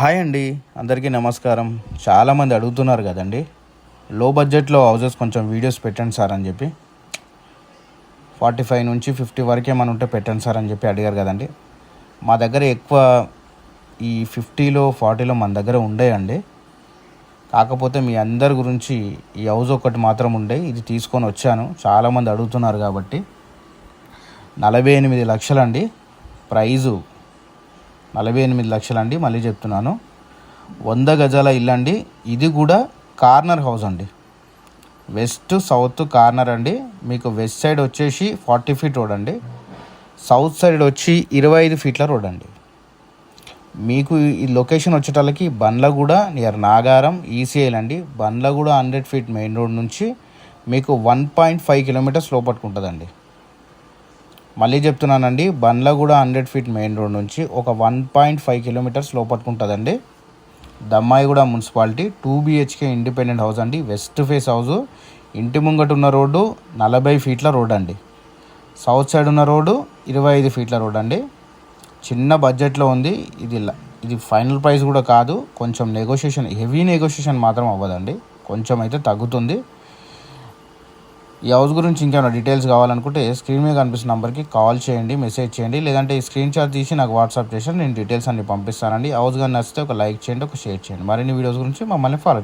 Hi అండి అందరికీ నమస్కారం. చాలామంది అడుగుతున్నారు కదండి లో బడ్జెట్లో హౌజెస్ కొంచెం వీడియోస్ పెట్టండి సార్ అని చెప్పి. ఫార్టీ ఫైవ్ నుంచి ఫిఫ్టీ వరకే మన ఉంటే పెట్టండి సార్ అని చెప్పి అడిగారు కదండి. మా దగ్గర ఎక్కువ ఈ ఫిఫ్టీలో ఫార్టీలో మన దగ్గర ఉండేయండి. కాకపోతే మీ అందరి గురించి ఈ హౌస్ ఒకటి మాత్రం ఉండే ఇది తీసుకొని వచ్చాను. చాలామంది అడుగుతున్నారు కాబట్టి. నలభై ఎనిమిది లక్షలండి. ప్రైజు నలభై ఎనిమిది లక్షలండి మళ్ళీ చెప్తున్నాను. వంద గజాల ఇల్లు అండి ఇది కూడా కార్నర్ హౌస్ అండి. వెస్ట్ సౌత్ కార్నర్ అండి. మీకు వెస్ట్ సైడ్ వచ్చేసి ఫార్టీ ఫీట్ రోడ్ అండి. సౌత్ సైడ్ వచ్చి ఇరవై ఐదు ఫీట్ల రోడ్ అండి. మీకు ఈ లొకేషన్ వచ్చేటల్లకి బండ్లగూడ నియర్ నాగారం ఈసీఐల్ అండి Bandlaguda hundred feet main road నుంచి మీకు వన్ పాయింట్ ఫైవ్ కిలోమీటర్స్ లోపట్టుకుంటుందండి. మళ్ళీ చెప్తున్నానండి Bandlaguda hundred feet main road నుంచి ఒక one point five kilometres లోపట్టుకుంటుందండి Dammaiguda municipality two BHK independent house అండి వెస్ట్ ఫేస్ హౌస్. ఇంటి ముంగట ఉన్న రోడ్డు నలభై ఫీట్ల రోడ్ అండి సౌత్ సైడ్ ఉన్న రోడ్డు ఇరవై ఐదు ఫీట్ల రోడ్ అండి చిన్న బడ్జెట్లో ఉంది ఇది ఇది ఫైనల్ ప్రైస్ కూడా కాదు కొంచెం నెగోషియేషన్ హెవీ నెగోషియేషన్ మాత్రం అవ్వదండి. కొంచెం అయితే తగ్గుతుంది. ఈ హౌస్ గురించి ఇంకేమైనా డీటెయిల్స్ కావాలనుకుంటే స్క్రీన్ మీద కనిపిస్తున్న నెంబర్కి కాల్ చేయండి మెసేజ్ చేయండి లేదంటే ఈ స్క్రీన్ షాట్ తీసి నాకు వాట్సాప్ చేసి నేను డీటెయిల్స్ అన్ని పంపిస్తానండి. హౌస్ కానీ నచ్చితే ఒక లైక్ చేయండి ఒక షేర్ చేయండి. మరిన్ని వీడియోస్ గురించి మమ్మల్ని ఫాలో